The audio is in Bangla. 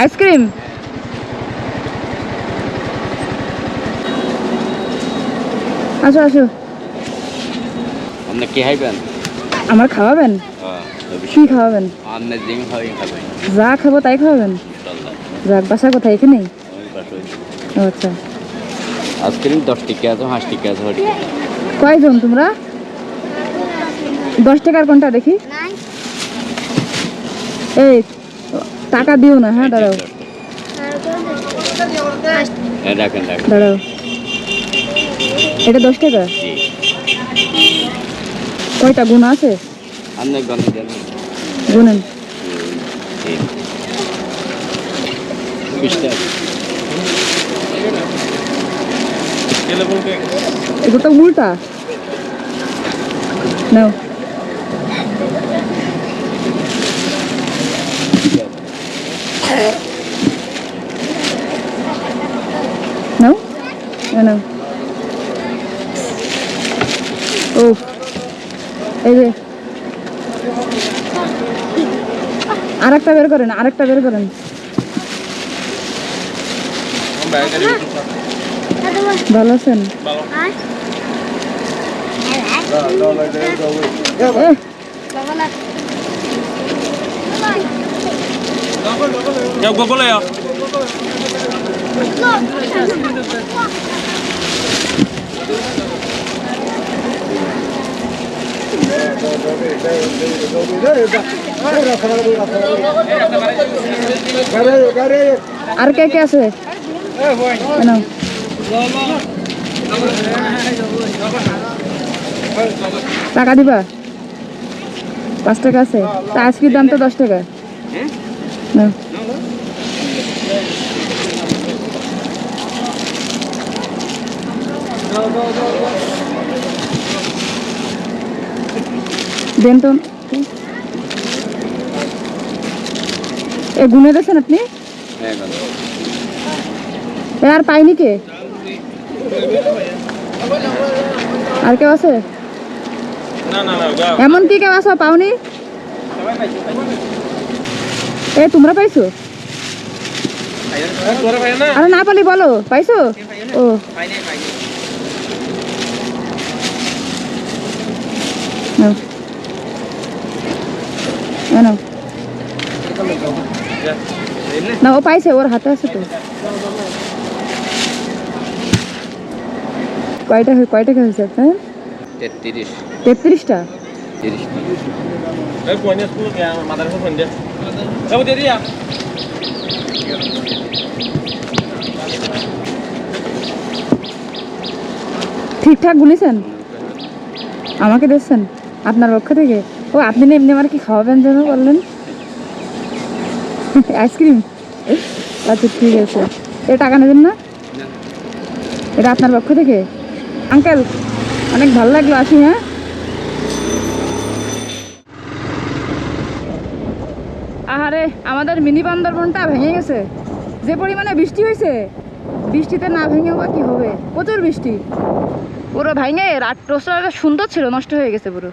আইসক্রিম? আসো আসো। আপনি কি খাইবেন? আমার খাওয়াবেন? কি খাওয়াবেন? আপনি জিম খাবেন খাবেন। যা খাব তাই খাওয়াবেন? যাক বাসা কোথায় এখানেই? আচ্ছা। আইসক্রিম দশ টিকা আছে পাঁচ টিকা আছে কয়জন তোমরা? দশ টাকার কোনটা দেখি? এই টাকা দিও না হ্যাঁ দাঁড়াও। হ্যাঁ দাঁড়াও। এটা দশ টাকা? কয়টা গুণ আছে? গুনেন। এগুলো তো উল্টা। নাও। এ ও এই যে আরেকটা বের করেন আরেকটা বের করেন। ভালো আছেন? এ, Yo, gue boleh ya? আর কে কে আছে? টাকা দিবা? পাঁচ টাকা আছে। তা আজকের দাম তো দশ টাকা। দেন তো এ গুনে দিয়েছেন আপনি? হ্যাঁ এ আর পাইনি কে? আর কেউ আছে. এমন কি কেউ আছো পাওনি? এ তোমরা পাইছো? Suara আরে না পালি বলো পাইছো? ও। Ya. Ini. না ও পাইছে ওর হাতে আছে তো কয়টা কয় টাকা হয়েছে হ্যাঁ তেত্রিশ তেত্রিশটা তিরিশটা buahnya 10 ya, madarasa pun dia. Kamu dia dia. ঠিকঠাক গুনেছেন আমাকে দিচ্ছেন আপনার পক্ষ থেকে ও, আপনি না এমনি আমার কি খাওয়াবেন যেন বললেন? আইসক্রিম? আচ্ছা ঠিক আছে। এটা টাকা নেবেন না? এটা আপনার পক্ষ থেকে? আঙ্কেল, অনেক ভালো লাগল আসি হ্যাঁ? আহারে, আমাদের মিনি বান্দরবনটা ভেঙে গেছে। যে পরিমাণে বৃষ্টি হয়েছে, বৃষ্টিতে না ভেঙে বা কি হবে? প্রচুর বৃষ্টি। পুরো ভেঙে, রাত টোস্টারটা সুন্দর ছিল, নষ্ট হয়ে গেছে পুরো।